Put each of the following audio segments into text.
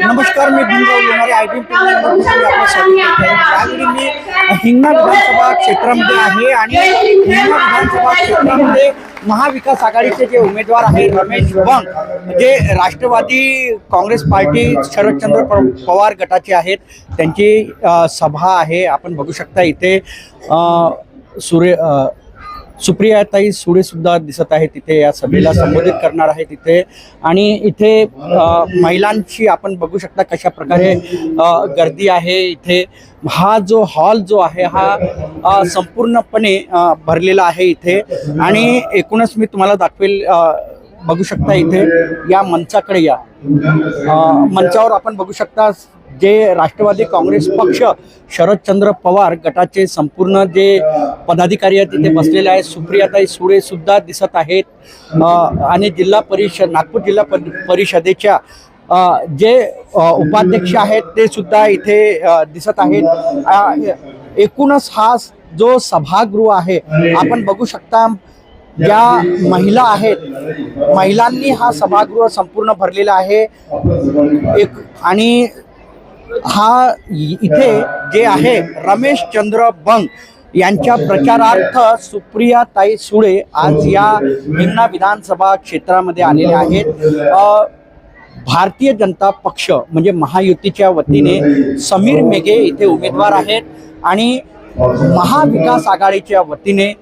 नमस्कार मी Bhimrao Lonare I T आपलं स्वागत करत आहे. यावेळी मी हिंगणा विधानसभा क्षेत्रामध्ये आहे आणि हिंगणा विधानसभा क्षेत्रामध्ये महाविकास आघाडीचे जे उमेदवार आहेत रमेश बंग जे राष्ट्रवादी काँग्रेस पार्टी शरदचंद्र पवार गटाचे आहेत त्यांची सभा आहे. आपण बघू शकता इथे सूर्य सुप्रियाताई सुळे सुद्धा दिसत आहे तिथे या सभेला संबोधित करणार आहे तिथे. आणि इथे महिलांची आपण बघू शकता कशा प्रकारे गर्दी आहे इथे. हा जो हॉल जो आहे हा संपूर्णपणे भरलेला आहे इथे. आणि एकूणच मी तुम्हाला दाखवेल बघू शकता इथे या मंचाकडे या. मंचावर आपण बघू शकता जे राष्ट्रवादी काँग्रेस पक्ष शरदचंद्र पवार गटाचे संपूर्ण जे पदाधिकारी आहेत तिथे बसलेले आहेत. सुप्रियाताई सुळे सुद्धा दिसत आहेत. आणि जिल्हा परिषद नागपूर जिल्हा परिषदेच्या जे उपाध्यक्ष आहेत ते सुद्धा इथे दिसत आहेत. एकूणच हा जो सभागृह आहे आपण बघू शकता ज्या महिला आहेत महिलांनी हा सभागृह संपूर्ण भरलेला आहे. एक आणि हा इथे जे आहे रमेश चंद्र बंग यांच्या प्रचारार्थ सुप्रिया ताई सुळे आज या निम्ना विधानसभा क्षेत्रामध्ये आलेले आहेत. भारतीय जनता पक्ष म्हणजे महायुतीच्या वतीने समीर मेघे इथे उमेदवार आहेत आणि महाविकास आघाडीच्या वतीने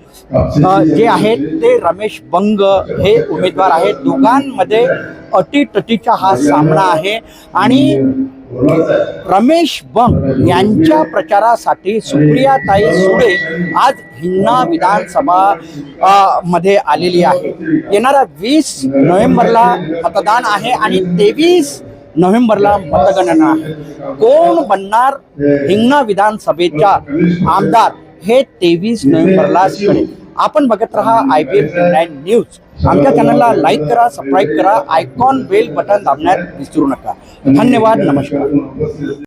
जे आहेत ते रमेश बंग हे उमेदवार आहेत. दोघांमध्ये अटीटटीचा हा सामना आहे आणि रमेश बंग यांच्या प्रचारासाठी सुप्रियाताई सुळे आज हिंगणा विधानसभा मध्ये आलेली आहे. येणाऱ्या वीस नोव्हेंबरला मतदान आहे आणि तेवीस नोव्हेंबरला मतगणना आहे. कोण बनणार हिंगणा विधानसभेच्या आमदार हे तेवीस नोव्हेंबरलाच कळेल. आपण बघत राहा I B M nine news आमच्या चॅनलला लाईक करा सबस्क्राईब करा आयकॉन बेल बटन दाबण्यात विसरू नका. धन्यवाद नमस्कार.